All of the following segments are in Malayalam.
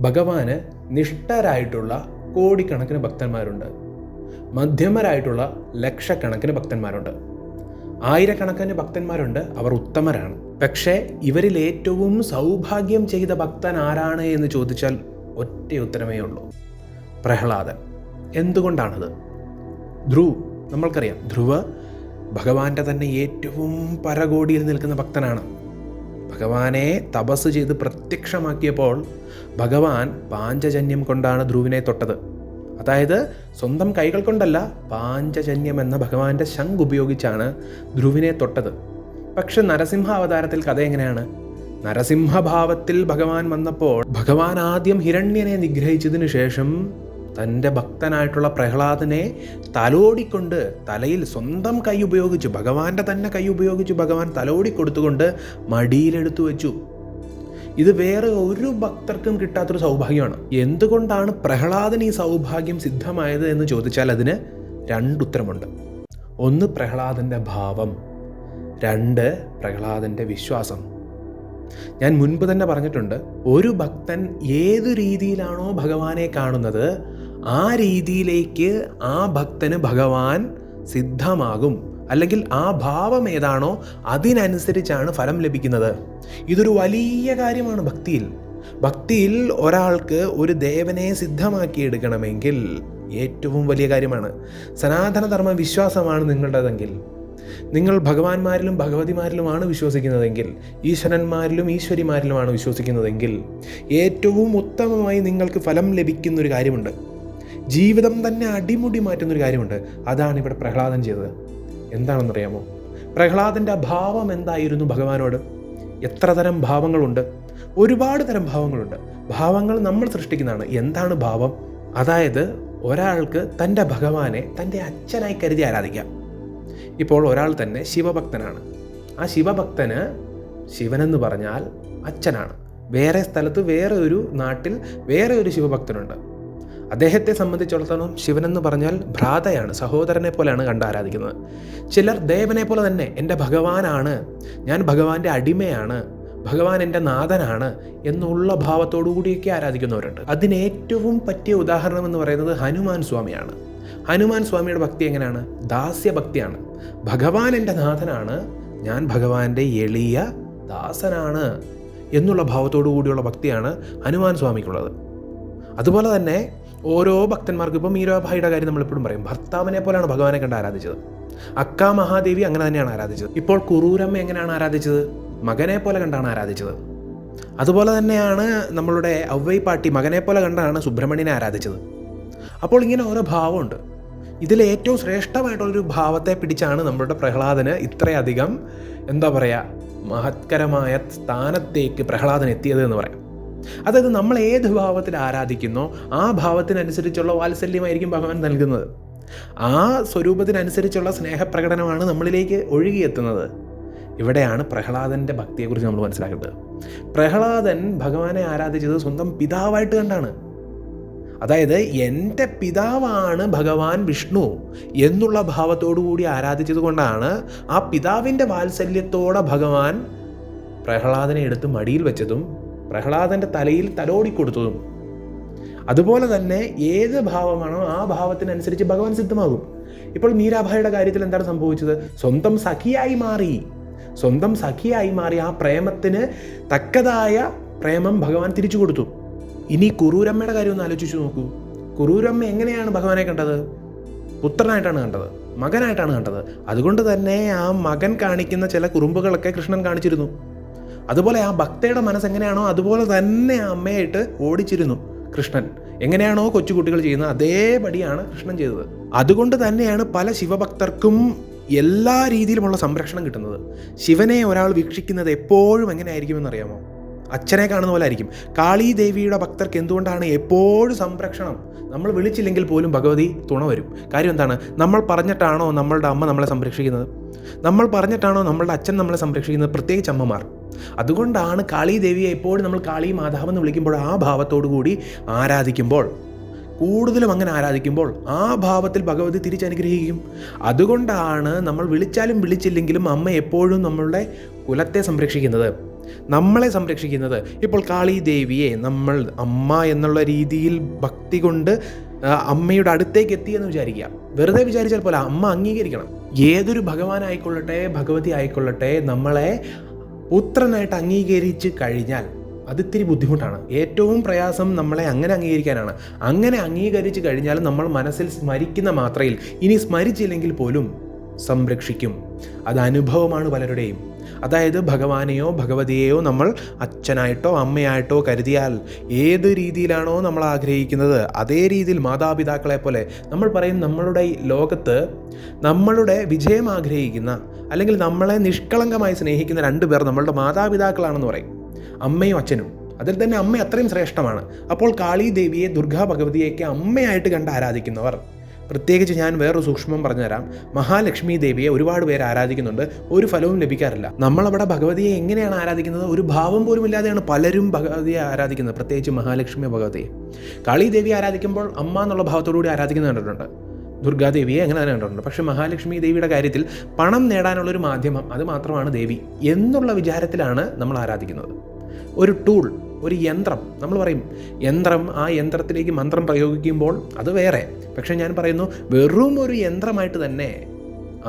ഭഗവാന് നിഷ്ഠരായിട്ടുള്ള കോടിക്കണക്കിന് ഭക്തന്മാരുണ്ട്. മധ്യമരായിട്ടുള്ള ലക്ഷക്കണക്കിന് ഭക്തന്മാരുണ്ട്. ആയിരക്കണക്കിന് ഭക്തന്മാരുണ്ട് അവർ ഉത്തമരാണ്. പക്ഷേ ഇവരിൽ ഏറ്റവും സൗഭാഗ്യം ചെയ്ത ഭക്തൻ ആരാണ് എന്ന് ചോദിച്ചാൽ ഒറ്റ ഉത്തരമേ ഉള്ളൂ. പ്രഹ്ലാദൻ. എന്തുകൊണ്ടാണത്? ധ്രുവ് നമ്മൾക്കറിയാം. ധ്രുവ് ഭഗവാന്റെ തന്നെ ഏറ്റവും പരകോടിയിൽ നിൽക്കുന്ന ഭക്തനാണ്. ഭഗവാനെ തപസ് ചെയ്ത് പ്രത്യക്ഷമാക്കിയപ്പോൾ ഭഗവാൻ പാഞ്ചജന്യം കൊണ്ടാണ് ധ്രുവിനെ തൊട്ടത്. അതായത് സ്വന്തം കൈകൾ കൊണ്ടല്ല പാഞ്ചജന്യം എന്ന ഭഗവാന്റെ ശംഖ് ഉപയോഗിച്ചാണ് ധ്രുവിനെ തൊട്ടത്. പക്ഷെ നരസിംഹ അവതാരത്തിൽ കഥ എങ്ങനെയാണ്? നരസിംഹഭാവത്തിൽ ഭഗവാൻ വന്നപ്പോൾ ഭഗവാൻ ആദ്യം ഹിരണ്യനെ നിഗ്രഹിച്ചതിന് ശേഷം തന്റെ ഭക്തനായിട്ടുള്ള പ്രഹ്ലാദനെ തലോടിക്കൊണ്ട് തലയിൽ സ്വന്തം കൈ ഉപയോഗിച്ച് ഭഗവാന്റെ തന്നെ കൈ ഉപയോഗിച്ച് ഭഗവാൻ തലോടി കൊടുത്തുകൊണ്ട് മടിയിലെടുത്തു വെച്ചു. ഇത് വേറെ ഒരു ഭക്തർക്കും കിട്ടാത്തൊരു സൗഭാഗ്യമാണ്. എന്തുകൊണ്ടാണ് പ്രഹ്ലാദന് ഈ സൗഭാഗ്യം സിദ്ധമായത് എന്ന് ചോദിച്ചാൽ അതിന് രണ്ടുത്തരമുണ്ട് ഒന്ന് പ്രഹ്ലാദന്റെ ഭാവം. രണ്ട് പ്രഹ്ലാദന്റെ വിശ്വാസം. ഞാൻ മുൻപ് തന്നെ പറഞ്ഞിട്ടുണ്ട് ഒരു ഭക്തൻ ഏതു രീതിയിലാണോ ഭഗവാനെ കാണുന്നത് ആ രീതിയിലേക്ക് ആ ഭക്തന് ഭഗവാൻ സിദ്ധമാകും. അല്ലെങ്കിൽ ആ ഭാവം ഏതാണോ അതിനനുസരിച്ചാണ് ഫലം ലഭിക്കുന്നത്. ഇതൊരു വലിയ കാര്യമാണ് ഭക്തിയിൽ. ഭക്തിയിൽ ഒരാൾക്ക് ഒരു ദേവനെ സിദ്ധമാക്കിയെടുക്കണമെങ്കിൽ ഏറ്റവും വലിയ കാര്യമാണ്. സനാതനധർമ്മ വിശ്വാസമാണ് നിങ്ങളുടേതെങ്കിൽ. നിങ്ങൾ ഭഗവാന്മാരിലും ഭഗവതിമാരിലുമാണ് വിശ്വസിക്കുന്നതെങ്കിൽ ഈശ്വരന്മാരിലും ഈശ്വരിമാരിലുമാണ് വിശ്വസിക്കുന്നതെങ്കിൽ ഏറ്റവും ഉത്തമമായി നിങ്ങൾക്ക് ഫലം ലഭിക്കുന്നൊരു കാര്യമുണ്ട്. ജീവിതം തന്നെ അടിമുടി മാറ്റുന്ന ഒരു കാര്യമുണ്ട്. അതാണ് ഇവിടെ പ്രഹ്ലാദൻ ചെയ്തത്. എന്താണെന്നറിയാമോ? പ്രഹ്ലാദന്റെ ഭാവം എന്തായിരുന്നു ഭഗവാനോട്? എത്ര തരം ഭാവങ്ങളുണ്ട്? ഒരുപാട് തരം ഭാവങ്ങളുണ്ട്. ഭാവങ്ങൾ നമ്മൾ സൃഷ്ടിക്കുന്നതാണ്. എന്താണ് ഭാവം? അതായത് ഒരാൾക്ക് തന്റെ ഭഗവാനെ തന്റെ അച്ഛനായി കരുതി ആരാധിക്കാം ഇപ്പോൾ ഒരാൾ തന്നെ ശിവഭക്തനാണ്. ആ ശിവഭക്തന് ശിവനെന്ന് പറഞ്ഞാൽ അച്ഛനാണ്. വേറെ സ്ഥലത്ത് വേറെ ഒരു നാട്ടിൽ വേറെ ഒരു ശിവഭക്തനുണ്ട്. അദ്ദേഹത്തെ സംബന്ധിച്ചിടത്തോളം ശിവനെന്ന് പറഞ്ഞാൽ ഭ്രാതയാണ് സഹോദരനെ പോലെയാണ് കണ്ട് ആരാധിക്കുന്നത്. ചിലർ ദേവനെ പോലെ തന്നെ എന്റെ ഭഗവാനാണ് ഞാൻ ഭഗവാന്റെ അടിമയാണ് ഭഗവാൻ എന്റെ നാഥനാണ് എന്നുള്ള ഭാവത്തോടു കൂടിയൊക്കെ ആരാധിക്കുന്നവരുണ്ട്. അതിനേറ്റവും പറ്റിയ ഉദാഹരണം എന്ന് പറയുന്നത് ഹനുമാൻ സ്വാമിയാണ്. ഹനുമാൻ സ്വാമിയുടെ ഭക്തി എങ്ങനെയാണ്? ദാസ്യഭക്തിയാണ്. ഭഗവാൻ എന്റെ നാഥനാണ് ഞാൻ ഭഗവാന്റെ എളിയ ദാസനാണ് എന്നുള്ള ഭാവത്തോടു കൂടിയുള്ള ഭക്തിയാണ് ഹനുമാൻ സ്വാമിക്കുള്ളത്. അതുപോലെ തന്നെ ഓരോ ഭക്തന്മാർക്കും ഇപ്പം മീരാഭായിയുടെ കാര്യം നമ്മളെപ്പോഴും പറയും. ഭർത്താവിനെ പോലെയാണ് ഭഗവാനെ കണ്ട് ആരാധിച്ചത്. അക്ക മഹാദേവി അങ്ങനെ തന്നെയാണ് ആരാധിച്ചത്. ഇപ്പോൾ കുറൂരമ്മ എങ്ങനെയാണ് ആരാധിച്ചത്? മകനെ പോലെ കണ്ടാണ് ആരാധിച്ചത്. അതുപോലെ തന്നെയാണ് നമ്മളുടെ ഔവൈ പാട്ടി മകനെ പോലെ കണ്ടാണ് സുബ്രഹ്മണ്യനെ ആരാധിച്ചത്. അപ്പോൾ ഇങ്ങനെ ഓരോ ഭാവമുണ്ട്. ഇതിൽ ഏറ്റവും ശ്രേഷ്ഠമായിട്ടുള്ളൊരു ഭാവത്തെ പിടിച്ചാണ് നമ്മളുടെ പ്രഹ്ലാദന് ഇത്രയധികം എന്താ പറയുക മഹത്കരമായ സ്ഥാനത്തേക്ക് പ്രഹ്ലാദൻ എത്തിയത് എന്ന് പറയാം. അതായത് നമ്മൾ ഏത് ഭാവത്തിൽ ആരാധിക്കുന്നോ ആ ഭാവത്തിനനുസരിച്ചുള്ള വാത്സല്യമായിരിക്കും ഭഗവാൻ നൽകുന്നത്. ആ സ്വരൂപത്തിനനുസരിച്ചുള്ള സ്നേഹപ്രകടനമാണ് നമ്മളിലേക്ക് ഒഴുകിയെത്തുന്നത്. ഇവിടെയാണ് പ്രഹ്ലാദന്റെ ഭക്തിയെക്കുറിച്ച് നമ്മൾ മനസ്സിലാക്കേണ്ടത് പ്രഹ്ലാദൻ ഭഗവാനെ ആരാധിച്ചത് സ്വന്തം പിതാവായിട്ട് കണ്ടാണ്. അതായത് എന്റെ പിതാവാണ് ഭഗവാൻ വിഷ്ണു എന്നുള്ള ഭാവത്തോടു കൂടി ആരാധിച്ചത് കൊണ്ടാണ് ആ പിതാവിന്റെ വാത്സല്യത്തോടെ ഭഗവാൻ പ്രഹ്ലാദനെ എടുത്ത് മടിയിൽ വെച്ചതും പ്രഹ്ലാദന്റെ തലയിൽ തലോടി കൊടുത്തതും. അതുപോലെ തന്നെ ഏത് ഭാവമാണോ ആ ഭാവത്തിനനുസരിച്ച് ഭഗവാൻ സിദ്ധമാകും. ഇപ്പോൾ മീരാഭായിയുടെ കാര്യത്തിൽ എന്താണ് സംഭവിച്ചത്? സ്വന്തം സഖിയായി മാറി. സ്വന്തം സഖിയായി മാറി ആ പ്രേമത്തിന് തക്കതായ പ്രേമം ഭഗവാൻ തിരിച്ചു കൊടുത്തു. ഇനി കുറൂരമ്മയുടെ കാര്യം ഒന്ന് ആലോചിച്ചു നോക്കൂ. കുറൂരമ്മ എങ്ങനെയാണ് ഭഗവാനെ കണ്ടത്? പുത്രനായിട്ടാണ് കണ്ടത്. മകനായിട്ടാണ് കണ്ടത്. അതുകൊണ്ട് തന്നെ ആ മകൻ കാണിക്കുന്ന ചില കുറുമ്പുകളൊക്കെ കൃഷ്ണൻ കാണിച്ചിരുന്നു. അതുപോലെ ആ ഭക്തയുടെ മനസ്സ് എങ്ങനെയാണോ അതുപോലെ തന്നെ അമ്മയായിട്ട് ഓടിച്ചിരുന്നു കൃഷ്ണൻ. എങ്ങനെയാണോ കൊച്ചുകുട്ടികൾ ചെയ്യുന്നത് അതേപടിയാണ് കൃഷ്ണൻ ചെയ്തത്. അതുകൊണ്ട് തന്നെയാണ് പല ശിവഭക്തർക്കും എല്ലാ രീതിയിലുമുള്ള സംരക്ഷണം കിട്ടുന്നത്. ശിവനെ ഒരാൾ വീക്ഷിക്കുന്നത് എപ്പോഴും എങ്ങനെയായിരിക്കുമെന്ന് അറിയാമോ അച്ഛനെ കാണുന്ന പോലെ ആയിരിക്കും. കാളി ദേവിയുടെ ഭക്തർക്ക് എന്തുകൊണ്ടാണ് എപ്പോഴും സംരക്ഷണം? നമ്മൾ വിളിച്ചില്ലെങ്കിൽ പോലും ഭഗവതി തുണ വരും. കാര്യം എന്താണ്? നമ്മൾ പറഞ്ഞിട്ടാണോ നമ്മളുടെ അമ്മ നമ്മളെ സംരക്ഷിക്കുന്നത്? നമ്മൾ പറഞ്ഞിട്ടാണോ നമ്മളുടെ അച്ഛൻ നമ്മളെ സംരക്ഷിക്കുന്നത്? പ്രത്യേകിച്ച് അമ്മമാർ. അതുകൊണ്ടാണ് കാളി ദേവിയെ എപ്പോഴും നമ്മൾ കാളി മാതാവ് എന്ന് വിളിക്കുമ്പോൾ ആ ഭാവത്തോടു കൂടി ആരാധിക്കുമ്പോൾ കൂടുതലും അങ്ങനെ ആരാധിക്കുമ്പോൾ ആ ഭാവത്തിൽ ഭഗവതി തിരിച്ചനുഗ്രഹിക്കും. അതുകൊണ്ടാണ് നമ്മൾ വിളിച്ചാലും വിളിച്ചില്ലെങ്കിലും അമ്മ എപ്പോഴും നമ്മളുടെ കുലത്തെ സംരക്ഷിക്കുന്നത്. നമ്മളെ സംരക്ഷിക്കുന്നത്. ഇപ്പോൾ കാളി ദേവിയെ നമ്മൾ അമ്മ എന്നുള്ള രീതിയിൽ ഭക്തി കൊണ്ട് അമ്മയുടെ അടുത്തേക്ക് എത്തി എന്ന് വിചാരിക്കുക. വെറുതെ വിചാരിച്ചാൽ പോലെ അമ്മ അംഗീകരിക്കണം. ഏതൊരു ഭഗവാനായിക്കൊള്ളട്ടെ ഭഗവതി ആയിക്കൊള്ളട്ടെ നമ്മളെ പുത്രനായിട്ട് അംഗീകരിച്ച് കഴിഞ്ഞാൽ അതിത്തിരി ബുദ്ധിമുട്ടാണ്. ഏറ്റവും പ്രയാസം നമ്മളെ അങ്ങനെ അംഗീകരിക്കാനാണ്. അങ്ങനെ അംഗീകരിച്ച് കഴിഞ്ഞാൽ നമ്മൾ മനസ്സിൽ സ്മരിക്കുന്ന മാത്രയിൽ ഇനി സ്മരിച്ചില്ലെങ്കിൽ പോലും സംരക്ഷിക്കും. അത് അനുഭവമാണ് പലരുടെയും. അതായത് ഭഗവാനെയോ ഭഗവതിയെയോ നമ്മൾ അച്ഛനായിട്ടോ അമ്മയായിട്ടോ കരുതിയാൽ ഏത് രീതിയിലാണോ നമ്മൾ ആഗ്രഹിക്കുന്നത് അതേ രീതിയിൽ മാതാപിതാക്കളെ പോലെ നമ്മൾ പറയും നമ്മളുടെ ലോകത്ത് നമ്മളുടെ വിജയം ആഗ്രഹിക്കുന്ന അല്ലെങ്കിൽ നമ്മളെ നിഷ്കളങ്കമായി സ്നേഹിക്കുന്ന രണ്ട് പേർ നമ്മളുടെ മാതാപിതാക്കളാണെന്ന് പറയും. അമ്മയും അച്ഛനും. അതിൽ തന്നെ അമ്മ അത്രയും ശ്രേഷ്ഠമാണ്. അപ്പോൾ കാളി ദേവിയെ ദുർഗാ ഭഗവതിയൊക്കെ അമ്മയായിട്ട് കണ്ട് ആരാധിക്കുന്നവർ. പ്രത്യേകിച്ച് ഞാൻ വേറൊരു സൂക്ഷ്മം പറഞ്ഞുതരാം. മഹാലക്ഷ്മി ദേവിയെ ഒരുപാട് പേര് ആരാധിക്കുന്നുണ്ട്. ഒരു ഫലവും ലഭിക്കാറില്ല. നമ്മളവിടെ ഭഗവതിയെ എങ്ങനെയാണ് ആരാധിക്കുന്നത്? ഒരു ഭാവം പോലും ഇല്ലാതെയാണ് പലരും ഭഗവതിയെ ആരാധിക്കുന്നത്. പ്രത്യേകിച്ച് മഹാലക്ഷ്മി ഭഗവതിയെ. കാളി ദേവിയെ ആരാധിക്കുമ്പോൾ അമ്മ എന്നുള്ള ഭാവത്തോടുകൂടി ആരാധിക്കുന്നത് കണ്ടിട്ടുണ്ട്. ദുർഗാദേവിയെ അങ്ങനെ തന്നെ കണ്ടിട്ടുണ്ട്. പക്ഷേ മഹാലക്ഷ്മി ദേവിയുടെ കാര്യത്തിൽ പണം നേടാനുള്ളൊരു മാധ്യമം അത് മാത്രമാണ് ദേവി എന്നുള്ള വിചാരത്തിലാണ് നമ്മൾ ആരാധിക്കുന്നത്. ഒരു ടൂൾ ഒരു യന്ത്രം നമ്മൾ പറയും യന്ത്രം ആ യന്ത്രത്തിലേക്ക് മന്ത്രം പ്രയോഗിക്കുമ്പോൾ അത് വേറെ. പക്ഷേ ഞാൻ പറയുന്നു വെറും ഒരു യന്ത്രമായിട്ട് തന്നെ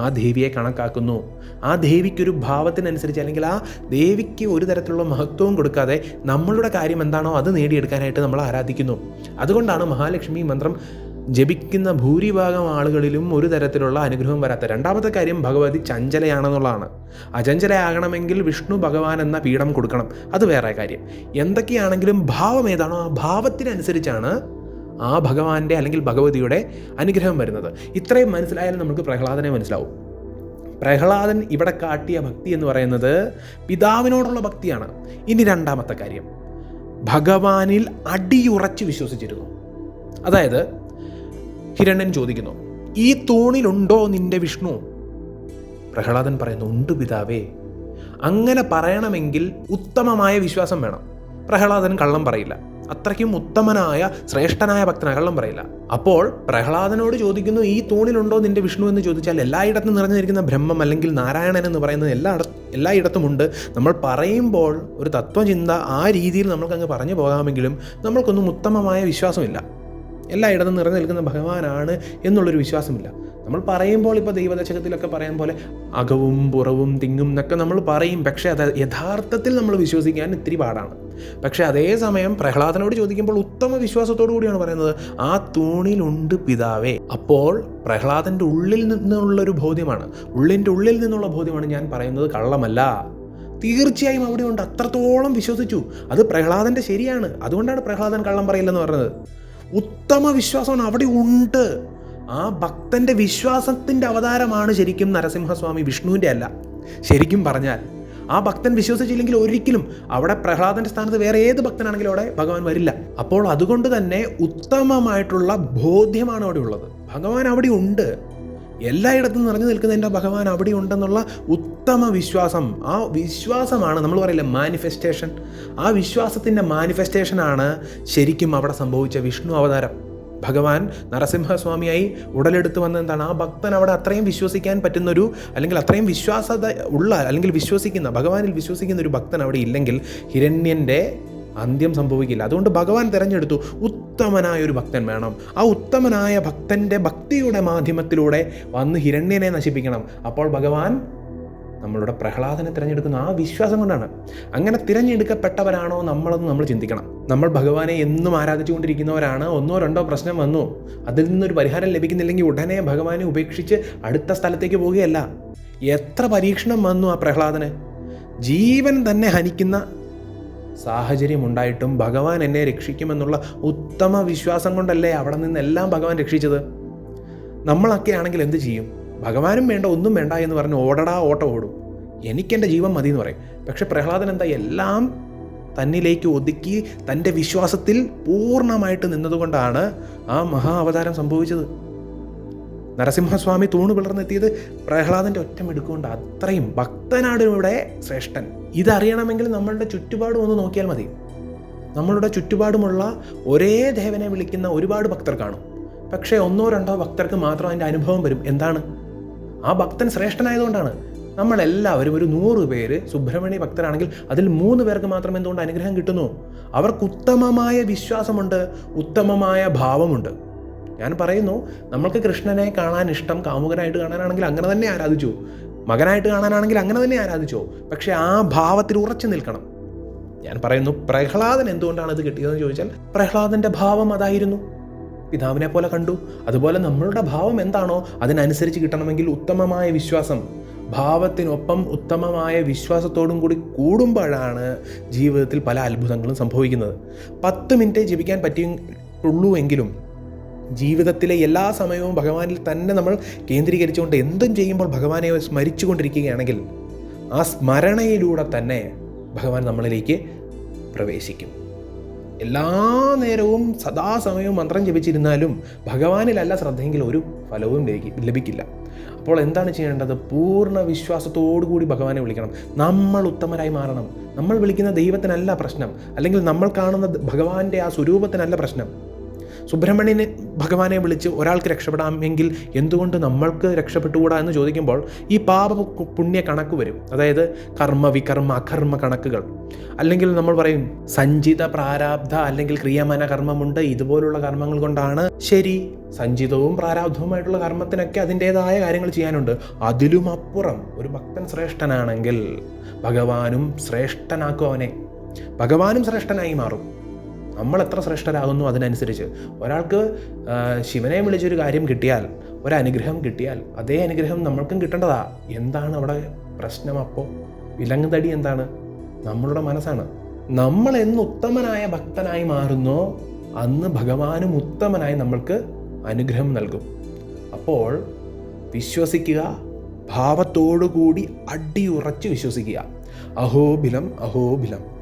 ആ ദേവിയെ കണക്കാക്കുന്നു. ആ ദേവിക്കൊരു ഭാവത്തിനനുസരിച്ച് അല്ലെങ്കിൽ ആ ദേവിക്ക് ഒരു തരത്തിലുള്ള മഹത്വവും കൊടുക്കാതെ നമ്മളുടെ കാര്യം എന്താണോ അത് നേടിയെടുക്കാനായിട്ട് നമ്മൾ ആരാധിക്കുന്നു. അതുകൊണ്ടാണ് മഹാലക്ഷ്മി മന്ത്രം ജപിക്കുന്ന ഭൂരിഭാഗം ആളുകളിലും ഒരു തരത്തിലുള്ള അനുഗ്രഹം വരാത്ത രണ്ടാമത്തെ കാര്യം ഭഗവതി ചഞ്ചലയാണെന്നുള്ളതാണ്. അചഞ്ചലയാകണമെങ്കിൽ വിഷ്ണു ഭഗവാൻ എന്ന പീഠം കൊടുക്കണം. അത് വേറെ കാര്യം. എന്തൊക്കെയാണെങ്കിലും ഭാവം ഏതാണോ ആ ഭാവത്തിനനുസരിച്ചാണ് ആ ഭഗവാന്റെ അല്ലെങ്കിൽ ഭഗവതിയുടെ അനുഗ്രഹം വരുന്നത്. ഇത്രയും മനസ്സിലായാലും നമുക്ക് പ്രഹ്ലാദനെ മനസ്സിലാവും. പ്രഹ്ലാദൻ ഇവിടെ കാട്ടിയ ഭക്തി എന്ന് പറയുന്നത് പിതാവിനോടുള്ള ഭക്തിയാണ്. ഇനി രണ്ടാമത്തെ കാര്യം. ഭഗവാനിൽ അടിയുറച്ച് വിശ്വസിച്ചിരുന്നു. അതായത് ഹിരണ്യൻ ചോദിക്കുന്നു ഈ തൂണിലുണ്ടോ നിന്റെ വിഷ്ണു? പ്രഹ്ലാദൻ പറയുന്നു ഉണ്ട് പിതാവേ. അങ്ങനെ പറയണമെങ്കിൽ ഉത്തമമായ വിശ്വാസം വേണം. പ്രഹ്ലാദൻ കള്ളം പറയില്ല. അത്രയ്ക്കും ഉത്തമനായ ശ്രേഷ്ഠനായ ഭക്തനായ കള്ളം പറയില്ല. അപ്പോൾ പ്രഹ്ലാദനോട് ചോദിക്കുന്നു ഈ തൂണിലുണ്ടോ നിന്റെ വിഷ്ണു? എന്ന് ചോദിച്ചാൽ എല്ലായിടത്തും നിറഞ്ഞിരിക്കുന്ന ബ്രഹ്മം അല്ലെങ്കിൽ നാരായണൻ എന്ന് പറയുന്നത് എല്ലാ എല്ലായിടത്തും ഉണ്ട്. നമ്മൾ പറയുമ്പോൾ ഒരു തത്വചിന്ത ആ രീതിയിൽ നമ്മൾക്കങ്ങ് പറഞ്ഞു പോകാമെങ്കിലും നമ്മൾക്കൊന്നും ഉത്തമമായ വിശ്വാസമില്ല. എല്ലായിടത്തും നിറഞ്ഞു നിൽക്കുന്ന ഭഗവാനാണ് എന്നുള്ളൊരു വിശ്വാസമില്ല. നമ്മൾ പറയുമ്പോൾ ഇപ്പോൾ ദൈവദശകത്തിലൊക്കെ പറയാൻ പോലെ അകവും പുറവും തിങ്ങും എന്നൊക്കെ നമ്മൾ പറയും. പക്ഷേ അത് യഥാർത്ഥത്തിൽ നമ്മൾ വിശ്വസിക്കാൻ ഇത്തിരി പാടാണ്. പക്ഷേ അതേസമയം പ്രഹ്ലാദനോട് ചോദിക്കുമ്പോൾ ഉത്തമ വിശ്വാസത്തോടു കൂടിയാണ് പറയുന്നത് ആ തൂണിലുണ്ട് പിതാവേ. അപ്പോൾ പ്രഹ്ലാദന്റെ ഉള്ളിൽ നിന്നുള്ളൊരു ബോധ്യമാണ്. ഉള്ളിന്റെ ഉള്ളിൽ നിന്നുള്ള ബോധ്യമാണ് ഞാൻ പറയുന്നത് കള്ളമല്ല. തീർച്ചയായും അവിടെ ഉണ്ട് അത്രത്തോളം വിശ്വസിച്ചു. അത് പ്രഹ്ലാദന്റെ ശരിയാണ്. അതുകൊണ്ടാണ് പ്രഹ്ലാദൻ കള്ളം പറയില്ലെന്ന് പറഞ്ഞത്. ഉത്തമ വിശ്വാസമാണ് അവിടെ ഉണ്ട്. ആ ഭക്തന്റെ വിശ്വാസത്തിന്റെ അവതാരമാണ് ശരിക്കും നരസിംഹസ്വാമി. വിഷ്ണുവിന്റെ അല്ല. ശരിക്കും പറഞ്ഞാൽ ആ ഭക്തൻ വിശ്വസിച്ചില്ലെങ്കിൽ ഒരിക്കലും അവിടെ പ്രഹ്ലാദന്റെ സ്ഥാനത്ത് വേറെ ഏത് ഭക്തനാണെങ്കിലും അവിടെ ഭഗവാൻ വരില്ല. അപ്പോൾ അതുകൊണ്ട് തന്നെ ഉത്തമമായിട്ടുള്ള ബോധ്യമാണ് അവിടെ ഉള്ളത്. ഭഗവാൻ അവിടെ ഉണ്ട്. എല്ലായിടത്തും നിറഞ്ഞു നിൽക്കുന്നതിന്റെ ഭഗവാൻ അവിടെ ഉണ്ടെന്നുള്ള ഉത്തമ വിശ്വാസം ആ വിശ്വാസമാണ് നമ്മൾ പറയില്ല മാനിഫെസ്റ്റേഷൻ ആ വിശ്വാസത്തിന്റെ മാനിഫെസ്റ്റേഷനാണ് ശരിക്കും അവിടെ സംഭവിച്ച വിഷ്ണു അവതാരം. ഭഗവാൻ നരസിംഹസ്വാമിയായി ഉടലെടുത്ത് വന്ന എന്താണ്? ആ ഭക്തൻ അവിടെ അത്രയും വിശ്വസിക്കാൻ പറ്റുന്നൊരു അല്ലെങ്കിൽ അത്രയും വിശ്വാസത ഉള്ള അല്ലെങ്കിൽ വിശ്വസിക്കുന്ന ഭഗവാനിൽ വിശ്വസിക്കുന്ന ഒരു ഭക്തൻ അവിടെ ഇല്ലെങ്കിൽ ഹിരണ്യന്റെ അന്ത്യം സംഭവിക്കില്ല. അതുകൊണ്ട് ഭഗവാൻ തിരഞ്ഞെടുത്തു ഉത്തമനായ ഒരു ഭക്തൻ വേണം. ആ ഉത്തമനായ ഭക്തന്റെ ഭക്തിയുടെ മാധ്യമത്തിലൂടെ വന്ന് ഹിരണ്യനെ നശിപ്പിക്കണം. അപ്പോൾ ഭഗവാൻ നമ്മളുടെ പ്രഹ്ലാദനെ തിരഞ്ഞെടുക്കുന്ന ആ വിശ്വാസം കൊണ്ടാണ്. അങ്ങനെ തിരഞ്ഞെടുക്കപ്പെട്ടവരാണോ നമ്മളെന്ന് നമ്മൾ ചിന്തിക്കണം. നമ്മൾ ഭഗവാനെ എന്നും ആരാധിച്ചുകൊണ്ടിരിക്കുന്നവരാണ്. ഒന്നോ രണ്ടോ പ്രശ്നം വന്നു. അതിൽ നിന്നൊരു പരിഹാരം ലഭിക്കുന്നില്ലെങ്കിൽ ഉടനെ ഭഗവാനെ ഉപേക്ഷിച്ച് അടുത്ത സ്ഥലത്തേക്ക് പോവുകയല്ല. എത്ര പരീക്ഷണം വന്നു ആ പ്രഹ്ലാദന്? ജീവൻ തന്നെ ഹനിക്കുന്ന സാഹചര്യം ഉണ്ടായിട്ടും ഭഗവാൻ എന്നെ രക്ഷിക്കുമെന്നുള്ള ഉത്തമ വിശ്വാസം കൊണ്ടല്ലേ അവിടെ നിന്നെല്ലാം ഭഗവാൻ രക്ഷിച്ചത്? നമ്മളൊക്കെ ആണെങ്കിൽ എന്ത് ചെയ്യും? ഭഗവാനും വേണ്ട ഒന്നും വേണ്ട എന്ന് പറഞ്ഞ് ഓടടാ ഓട്ടം ഓടും. എനിക്കെന്റെ ജീവൻ മതി എന്ന് പറയും. പക്ഷെ പ്രഹ്ലാദൻ എന്താ എല്ലാം തന്നിലേക്ക് ഒതുക്കി തന്റെ വിശ്വാസത്തിൽ പൂർണമായിട്ട് നിന്നതുകൊണ്ടാണ് ആ മഹാ അവതാരം സംഭവിച്ചത്. നരസിംഹസ്വാമി തൂണ് പിളർന്നെത്തിയത് പ്രഹ്ലാദന്റെ ഒറ്റമെടുക്കൊണ്ട് അത്രയും ഭക്തനാണ് ഇവിടെ ശ്രേഷ്ഠൻ. ഇതറിയണമെങ്കിൽ നമ്മളുടെ ചുറ്റുപാടും ഒന്ന് നോക്കിയാൽ മതി. നമ്മളുടെ ചുറ്റുപാടുമുള്ള ഒരേ ദേവനെ വിളിക്കുന്ന ഒരുപാട് ഭക്തർ കാണും. പക്ഷേ ഒന്നോ രണ്ടോ ഭക്തർക്ക് മാത്രം അതിന്റെ അനുഭവം വരും. എന്താണ്? ആ ഭക്തൻ ശ്രേഷ്ഠനായതുകൊണ്ടാണ്. നമ്മളെല്ലാവരും ഒരു നൂറ് പേര് സുബ്രഹ്മണ്യ ഭക്തരാണെങ്കിൽ അതിൽ മൂന്ന് പേർക്ക് മാത്രം എന്തുകൊണ്ട് അനുഗ്രഹം കിട്ടുന്നു? അവർക്ക് ഉത്തമമായ വിശ്വാസമുണ്ട് ഉത്തമമായ ഭാവമുണ്ട്. ഞാൻ പറയുന്നു നമ്മൾക്ക് കൃഷ്ണനെ കാണാൻ ഇഷ്ടം കാമുകനായിട്ട് കാണാനാണെങ്കിൽ അങ്ങനെ തന്നെ ആരാധിച്ചു. മകനായിട്ട് കാണാനാണെങ്കിൽ അങ്ങനെ തന്നെ ആരാധിച്ചോ. പക്ഷേ ആ ഭാവത്തിൽ ഉറച്ചു നിൽക്കണം. ഞാൻ പറയുന്നു പ്രഹ്ലാദൻ എന്തുകൊണ്ടാണ് ഇത് കിട്ടിയതെന്ന് ചോദിച്ചാൽ പ്രഹ്ലാദന്റെ ഭാവം അതായിരുന്നു. പിതാവിനെ പോലെ കണ്ടു. അതുപോലെ നമ്മളുടെ ഭാവം എന്താണോ അതിനനുസരിച്ച് കിട്ടണമെങ്കിൽ ഉത്തമമായ വിശ്വാസം. ഭാവത്തിനൊപ്പം ഉത്തമമായ വിശ്വാസത്തോടും കൂടി കൂടുമ്പോഴാണ് ജീവിതത്തിൽ പല അത്ഭുതങ്ങളും സംഭവിക്കുന്നത്. പത്ത് മിനിറ്റ് ജീവിക്കാൻ പറ്റിയുള്ളൂ എങ്കിലും ജീവിതത്തിലെ എല്ലാ സമയവും ഭഗവാനിൽ തന്നെ നമ്മൾ കേന്ദ്രീകരിച്ചുകൊണ്ട് എന്തും ചെയ്യുമ്പോൾ ഭഗവാനെ സ്മരിച്ചുകൊണ്ടിരിക്കുകയാണെങ്കിൽ ആ സ്മരണയിലൂടെ തന്നെ ഭഗവാൻ നമ്മളിലേക്ക് പ്രവേശിക്കും. എല്ലാ നേരവും സദാസമയവും മന്ത്രം ജപിച്ചിരുന്നാലും ഭഗവാനിലല്ല ശ്രദ്ധയെങ്കിൽ ഒരു ഫലവും ലഭിക്കി- ലഭിക്കില്ല. അപ്പോൾ എന്താണ് ചെയ്യേണ്ടത്? പൂർണ വിശ്വാസത്തോടു കൂടി ഭഗവാനെ വിളിക്കണം. നമ്മൾ ഉത്തമരായി മാറണം. നമ്മൾ വിളിക്കുന്ന ദൈവത്തിനല്ല പ്രശ്നം. അല്ലെങ്കിൽ നമ്മൾ കാണുന്ന ഭഗവാന്റെ ആ സ്വരൂപത്തിനല്ല പ്രശ്നം. സുബ്രഹ്മണ്യനെ ഭഗവാനെ വിളിച്ച് ഒരാൾക്ക് രക്ഷപ്പെടാമെങ്കിൽ എന്തുകൊണ്ട് നമ്മൾക്ക് രക്ഷപ്പെട്ടുകൂടാ എന്ന് ചോദിക്കുമ്പോൾ ഈ പാപ പുണ്യ കണക്ക് വരും. അതായത് കർമ്മ വികർമ്മ അകർമ്മ കണക്കുകൾ. അല്ലെങ്കിൽ നമ്മൾ പറയും സഞ്ചിത പ്രാരാബ്ധ അല്ലെങ്കിൽ ക്രിയാമാന കർമ്മമുണ്ട് ഇതുപോലുള്ള കർമ്മങ്ങൾ കൊണ്ടാണ്. ശരി സഞ്ചിതവും പ്രാരാബ്ധവുമായിട്ടുള്ള കർമ്മത്തിനൊക്കെ അതിന്റെതായ കാര്യങ്ങൾ ചെയ്യാനുണ്ട്. അതിലും അപ്പുറം ഒരു ഭക്തൻ ശ്രേഷ്ഠനാണെങ്കിൽ ഭഗവാനും ശ്രേഷ്ഠനാക്കും അവനെ. ഭഗവാനും ശ്രേഷ്ഠനായി മാറും. നമ്മൾ എത്ര ശ്രേഷ്ഠരാകുന്നു അതിനനുസരിച്ച്. ഒരാൾക്ക് ശിവനെ വിളിച്ചൊരു കാര്യം കിട്ടിയാൽ ഒരനുഗ്രഹം കിട്ടിയാൽ അതേ അനുഗ്രഹം നമ്മൾക്കും കിട്ടേണ്ടതാ. എന്താണ് അവിടെ പ്രശ്നം അപ്പോൾ വിലങ്ങുതടി എന്താണ്? നമ്മളുടെ മനസ്സാണ്. നമ്മൾ എന്ന് ഉത്തമനായ ഭക്തനായി മാറുന്നോ അന്ന് ഭഗവാനും ഉത്തമനായി നമ്മൾക്ക് അനുഗ്രഹം നൽകും. അപ്പോൾ വിശ്വസിക്കുക ഭാവത്തോടുകൂടി അടിയുറച്ച് വിശ്വസിക്കുക. അഹോബിലം അഹോബിലം